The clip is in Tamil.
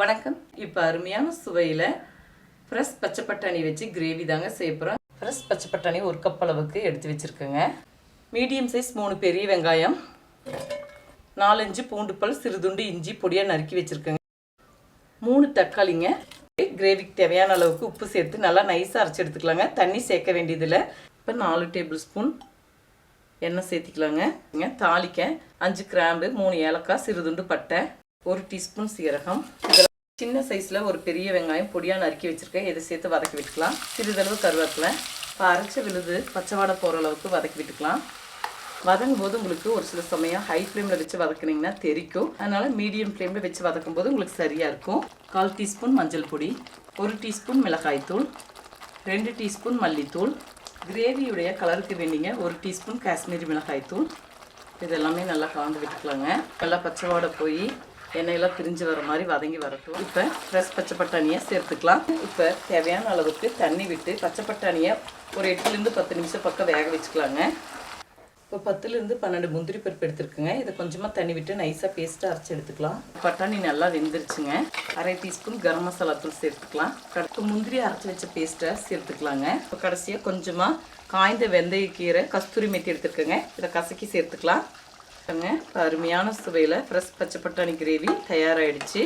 வணக்கம். இப்போ அருமையான சுவையில் ஃப்ரெஷ் பச்சை பட்டாணி வச்சு கிரேவி தாங்க செய்ய போகிறோம் ஃப்ரெஷ் பச்சை பட்டாணி ஒரு கப் அளவுக்கு எடுத்து வச்சுருக்கேங்க. மீடியம் சைஸ் மூணு பெரிய வெங்காயம் நாலஞ்சு பூண்டு பல் சிறுதுண்டு இஞ்சி பொடியாக நறுக்கி வச்சுருக்கேங்க. மூணு தக்காளிங்க. கிரேவிக்கு தேவையான அளவுக்கு உப்பு சேர்த்து நல்லா நைஸாக அரைச்சி எடுத்துக்கலாங்க. தண்ணி சேர்க்க வேண்டியதில்லை. இப்போ நாலு டேபிள் ஸ்பூன் எண்ணெய் சேர்த்திக்கலாங்க. தாளிக்க அஞ்சு கிராம்பு மூணு ஏலக்காய் சிறுதுண்டு பட்டை ஒரு டீஸ்பூன் சீரகம். இதெல்லாம் சின்ன சைஸில் ஒரு பெரிய வெங்காயம் பொடியாக நறுக்கி வச்சுருக்கேன். இதை சேர்த்து வதக்கி விட்டுக்கலாம். சிறிதளவு கருவேப்பிலை. இப்போ அரைச்ச விழுது பச்சை வாடை போகிற அளவுக்கு வதக்கி விட்டுக்கலாம். வதங்கும் போது உங்களுக்கு ஒரு சில சமயம் ஹை ஃப்ளேமில் வச்சு வதக்குனீங்கன்னா தெரிக்கும். அதனால் மீடியம் ஃப்ளேமில் வச்சு வதக்கும் போது உங்களுக்கு சரியாக இருக்கும். கால் டீஸ்பூன் மஞ்சள் பொடி ஒரு டீஸ்பூன் மிளகாய்த்தூள் ரெண்டு டீஸ்பூன் மல்லித்தூள். கிரேவியுடைய கலருக்கு வேண்டிங்க ஒரு டீஸ்பூன் காஷ்மீரி மிளகாய்த்தூள் இதெல்லாமே நல்லா கலந்து விட்டுக்கலாங்க. நல்லா பச்சை வாடை போய் எண்ணெயெல்லாம் பிரிஞ்சு வர மாதிரி வதங்கி வரட்டும். இப்போ ஃப்ரெஷ் பச்சை பட்டாணியை சேர்த்துக்கலாம். இப்போ தேவையான அளவுக்கு தண்ணி விட்டு பச்சை பட்டாணியை ஒரு எட்டுலேருந்து பத்து நிமிஷம் பக்கம் வேக வச்சுக்கலாங்க. இப்போ பத்துலேருந்து பன்னெண்டு முந்திரி பருப்பு எடுத்துருக்குங்க. இதை கொஞ்சமாக தண்ணி விட்டு நைஸாக பேஸ்ட்டாக அரைச்சி எடுத்துக்கலாம். பட்டாணி நல்லா வெந்துருச்சுங்க. அரை டீஸ்பூன் கரம் மசாலா தூள் சேர்த்துக்கலாம். இப்போ முந்திரி அரைச்சி வச்ச பேஸ்ட்டை சேர்த்துக்கலாங்க. இப்போ கடைசியாக கொஞ்சமாக காய்ந்த வெந்தயக்கீரை கஸ்தூரி மெத்தி எடுத்துருக்கேங்க. இதை கசக்கி சேர்த்துக்கலாம். பாருங்க, அருமையான சுவையில் ஃப்ரெஷ் பச்சை பட்டாணி கிரேவி தயாராகிடுச்சு